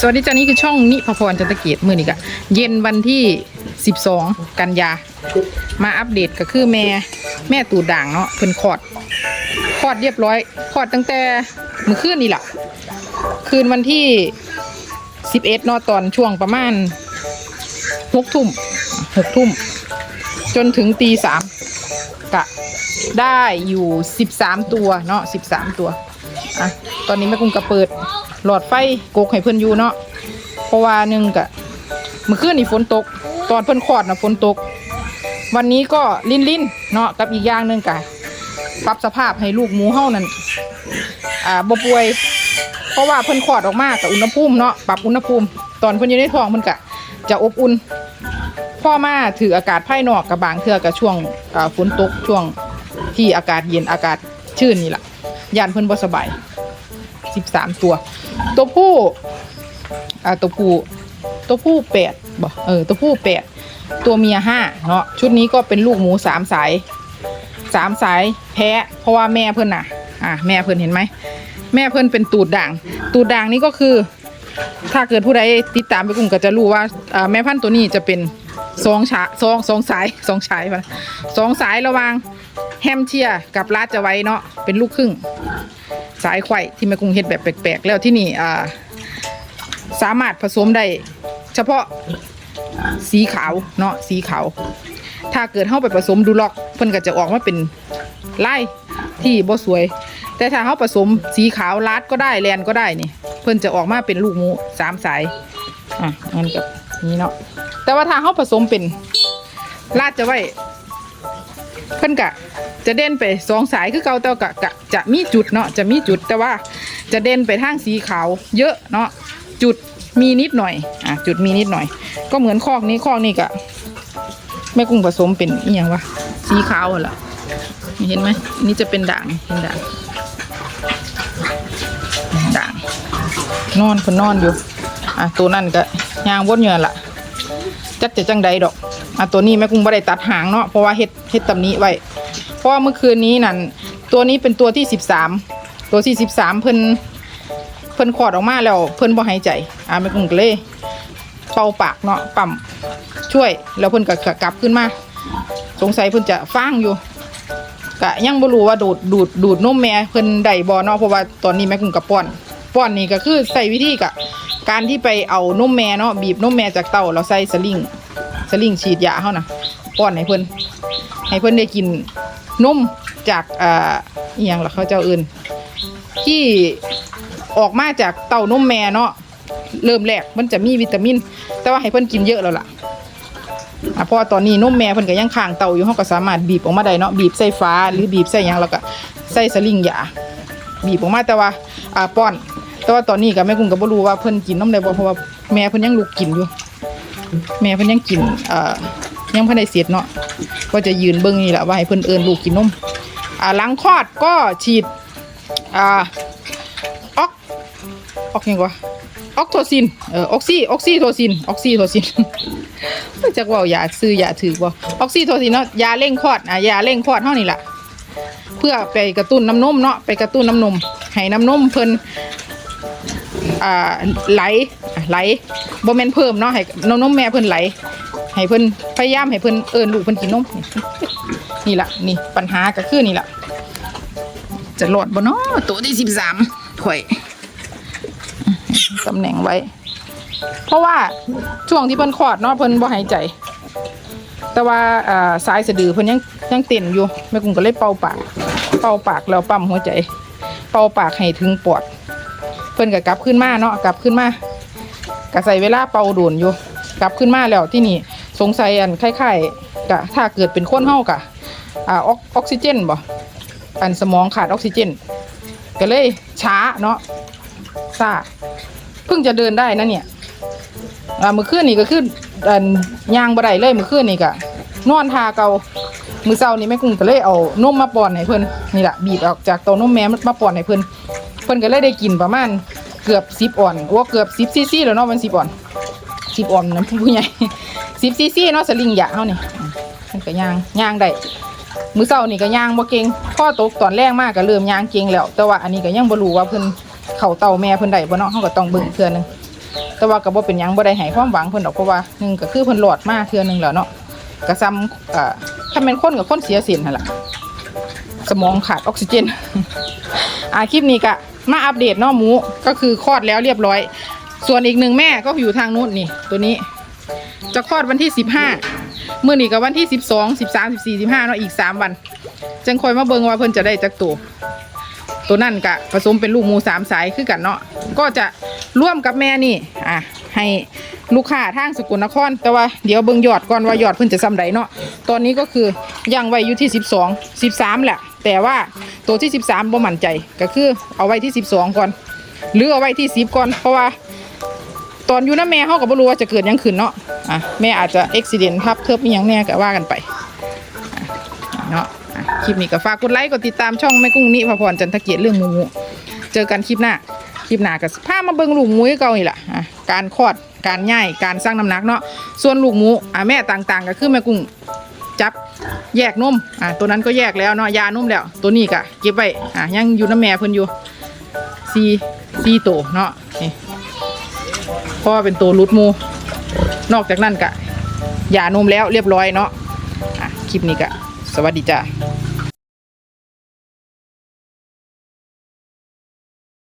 สวัสดีจ้านี่คือช่องนิพพรจันตเกียรติมือนี่กะเย็นวันที่ 12 กันยา มาอัปเดตก็คือแม่แม่ตูดด่างเนาะเพิ่นคลอดคลอดเรียบร้อยคลอดตั้งแต่เมื่อคืนนี่แหละคืนวันที่ 11เนาะตอนช่วงประมาณ6ทุ่ม6ทุ่ม จนถึงตีสามกะได้อยู่ 13 ตัวเนาะ13 ตัว อะตอนนี้แม่กุ้งก็เปิด หลอดไฟกกให้เพิ่อนอยู่เนาะเพราะว่าหนึ่งกะเมื่อคืนนี่ฝนตก ตอนเพิ่นคลอดนะฝนตก วันนี้ก็ลิ้นลิ้นๆเนาะกับอีกอย่างหนึ่งกะปรับสภาพให้ลูกหมูเฮานั่นอ่าบ่ป่วย เพราะว่าเพิ่นคลอดออกมากับอุณหภูมิเนาะปรับอุณหภูมิ ตอนเพิ่นอยู่ในท้องเพิ่นกะจะอบอุ่นพ่อมาถืออากาศภายนอกกับบางเทื่อกับช่วงอ่าฝนตกช่วงที่อากาศเย็นอากาศชื้นนี่แหละ ยานเพิ่นบ่สบายสิบสามตัว ตัวผู้อ่าตัวผู้ตัวผู้แปดบ่เออตัวผู้แปดตัวเมียห้าเนาะชุดนี้ก็เป็นลูกหมูสามสายสามสายแพ้เพราะว่าแม่เพิ่นน่ะ อ่าแม่เพิ่นเห็นไหมแม่เพิ่นเป็นตูดด่าง ตูดด่างนี่ก็คือ ถ้าเกิดผู้ใดติดตามไปกลุ่มก็จะรู้ว่าอ่าแม่พันธุ์ตัวนี้จะเป็นสองชาสองสองสายสองสายมาสองสายระว่าง แฮมเชียกับลาดจะไว้เนาะเป็นลูกครึ่ง สายไข่ที่แม่กุ้งเฮ็ดแบบแปลกๆ แล้วที่นี่อ่าสามารถผสมได้เฉพาะสีขาวเนาะสีขาว ถ้าเกิดเข้าไปผสมดูล็อกเพิ่นก็จะออกมาเป็นลายที่บ่สวย แต่ถ้าเขาผสมสีขาวลาดก็ได้แลนก็ได้นี่ เพิ่นจะออกมาเป็นลูกหมูสามสายอะงั้นกับนี้เนาะแต่ว่าถ้าเขาผสมเป็นลาดจะไว้ เพิ่นกะจะเด่นไปสองสายคือเก่าแต่ว่ากะกะจะมีจุดเนาะจะมีจุดแต่ว่าจะเด่นไปทางสีขาวเยอะเนาะจุดมีนิดหน่อยอะจุดมีนิดหน่อย ก็เหมือนคอกนี้คอกนี้กะแม่กุ้งผสมเป็นอีหยังวะสีขาวเหรอเห็นไหมนี่จะเป็นด่างเห็นด่างด่างนอนคนนอนอยู่อะตัวนั่นก็ยางวนอยู่นั่นละจักจะจังใดดอก อะตัวนี้แม่กุ้งบ่ได้ตัดหางเนาะเพราะว่าเฮ็ดเฮ็ดตำนี้ไว้เพราะว่าเมื่อคืนนี้นั่นตัวนี้เป็นตัวที่สิบสามตัวที่สิบสามเพิ่นเพิ่นขอดออกมาแล้วเพิ่นบ่หายใจอะแม่กุ้งเลยเป่าปากเนาะปั๊มช่วย แล้วเพิ่นก็กลับขึ้นมา สงสัยเพิ่นจะฟ้างอยู่กะยังบ่รู้ว่าดูดดูดดูดนมแม่เพิ่นได้บ่เนาะเพราะว่าตอนนี้แม่กุ้งกับป้อนป้อนนี่ก็คือใส่วิธีกะการที่ไปเอานมแม่เนาะบีบนมแม่จากเต้าแล้วใส่สลิง สลิงฉีดยาเฮานะป้อนให้เพิ่นให้เพิ่นได้กินนมจากอ่าอีหยังล่ะเขาเจ้าอื่นที่ออกมาจากเต้านมแม่เนาะเริ่มแรกมันจะมีวิตามิน แต่ว่าให้เพิ่นกินเยอะแล้วล่ะอะพราะว่าตอนนี้นมแม่เพิ่นก็ยังค้างเตาอยู่เฮาก็สามารถบีบออกมาได้เนาะบีบใส่ฟ้าหรือบีบใส่หยังแล้วก็ใส่สลิงยาบีบออกมาแต่ว่าอ่าป้อน แต่ว่าตอนนี้ก็แม่กุ้งก็บ่รู้ว่าเพิ่นกินนมได้บ่เพราะว่าแม่เพิ่นยังลูกกินอยู่ แม่เพิ่นยังกินเอ่ายังบ่ได้เสร็จเนาะก็จะยืนเบิ่งนี่แหละว่าให้เพิ่นเอิ้นลูกกินนมอ่าหลังคลอดก็ฉีดอ่าออกออกยังวะออกโทซินเออออกซีออกซีโทซินออกซีโทซินไม่จักเว่าอย่าซื้อยาถือบ่ออกซิโทซินเนาะยาเร่งคลอดอะยาเร่งคลอดเท่านี้แหละเพื่อไปกระตุ้นน้ำนมเนาะไปกระตุ้นน้ำนมให้น้ำนมเพิ่น อ่าไหลไหลบ่แม่นเพิ่มเนาะให้น้ำนมแม่เพิ่นไหลให้เพิ่นพยายามให้เพิ่นเอิ้นลูกเพิ่นกินนมนี่ละนี่ปัญหาก็คือนี่ละจะรอดบ่เนาะตัวที่สิบสามถอยตำแหน่งไว้ เพราะว่าช่วงที่เพิ่นคลอดเนาะเพิ่นบ่หายใจ แต่ว่าอ่าสายสะดือเพิ่นยังยังเต้นอยู่แม่กุ้งก็เลยเป่าปาก เป่าปากแล้วปั๊มหัวใจ เป่าปากให้ถึงปอด เพิ่นก็กลับขึ้นมาเนาะกลับขึ้นมาก็ใส่เวลาเป่าโดนอยู่ กลับขึ้นมาแล้วที่นี่สงสัยอันคล้ายๆกะถ้าเกิดเป็นคนเฮากะอ่าออกออกซิเจนบ่อันสมองขาดออกซิเจน ก็เลยช้าเนาะซ่าเพิ่งจะเดินได้นะเนี่ยอ่ามือคืนนี่ก็คืออันยางบ่ได้เลยมือคืนนี่ก็นอนทาเกามือเช้านี่แม่กุ้งก็เลยเอานมมาป้อนให้เพิ่นนี่แหละบีบออกจากเต้านมแม่มาป้อนให้เพิ่น พิ่นก็เลยได้กินประมาณเกือบ10ออนว่าเกือบ10ซีซีแล้วเนาะมัน10ออน10ออนน้ำผู้ใหญ่10ซีซีเนาะสลิงหยาเฮานี่เพิ่นก็ย่างย่างได้มือเช้านี่ก็ย่างบ่เก่งพ่อตกตอนแรกมากก็เริ่มย่างเก่งแล้ว แต่ว่าอันนี้ก็ยังบ่รู้ว่าเพิ่นเข้าเต้าแม่เพิ่นได้บ่เนาะเฮาก็ต้องเบิ่งเทื่อนึงแต่ว่าก็บ่เป็นหยังบ่ได้ให้ความหวังเพิ่นดอกเพราะว่าหนึ่งก็คือเพิ่นหลอดมาเทื่อนึงแล้วเนาะก็ซ้ำอ่อถ้าเป็นคนกับคนเสียสียนหั่นแหละสมองขาดออกซิเจนอ่าคลิปนี้ก็ มาอัปเดตเนาะหมูก็คือคลอดแล้วเรียบร้อย ส่วนอีกหนึ่งแม่ก็อยู่ทางนู้นนี่ ตัวนี้ จะคลอดวันที่สิบห้าเมื่อนี้กับวันที่สิบสองสิบสามสิบสี่สิบห้าเนาะอีกสามวันจังคอยมาเบิงว่าเพิ่นจะได้จักตัวตัวนั่นกะผสมเป็นลูกหมูสามสายคือกันเนาะก็จะร่วมกับแม่นี่อะให้ลูกค้าทางสกุลนคร แต่ว่าเดี๋ยวเบิงยอดก่อนว่ายอดเพิ่นจะซ้ำใดเนาะตอนนี้ก็คือยังไว้อยู่ที่สิบสองสิบสามแหละ แต่ว่าตัวที่สิบสามบ่มั่นใจก็คือเอาไว้ที่สิบสองก่อน หรือเอาไว้ที่สิบก่อน เพราะว่า ตอนอยู่น้าแม่เขาก็บ่รู้ว่าจะเกิดยังขึ้นเนาะอะแม่อาจจะอุบิเหตุพับเทิบอหยังแน่ก็ว่ากันไปเนาะคลิปนี้ก็ฝากกดไลค์กดติดตามช่องแม่กุ้งนิพพรจันทเกียรติเรื่องหมูมูเจอกันคลิปหน้าคลิปหน้าก็พามาเบิ่งลูกหมูให้เก่านี่แหละอะการคลอดการย่ายการสร้างน้ำหนักเนาะส่วนลูกหมูอะแม่ต่างๆ ก็คือแม่กุ้งจับ แยกนมอะตัวนั้นก็แยกแล้วเนาะยานมแล้ว ตัวนี้ก็เก็บไว้อะยังอยู่น้ำแม่เพิ่นอยู่ซีซีโตเนาะนี่เพราะว่าเป็นตัวรุดมู นอกจากนั้นกะยานมแล้วเรียบร้อยเนาะอะคลิปนี้กะสวัสดีจ้า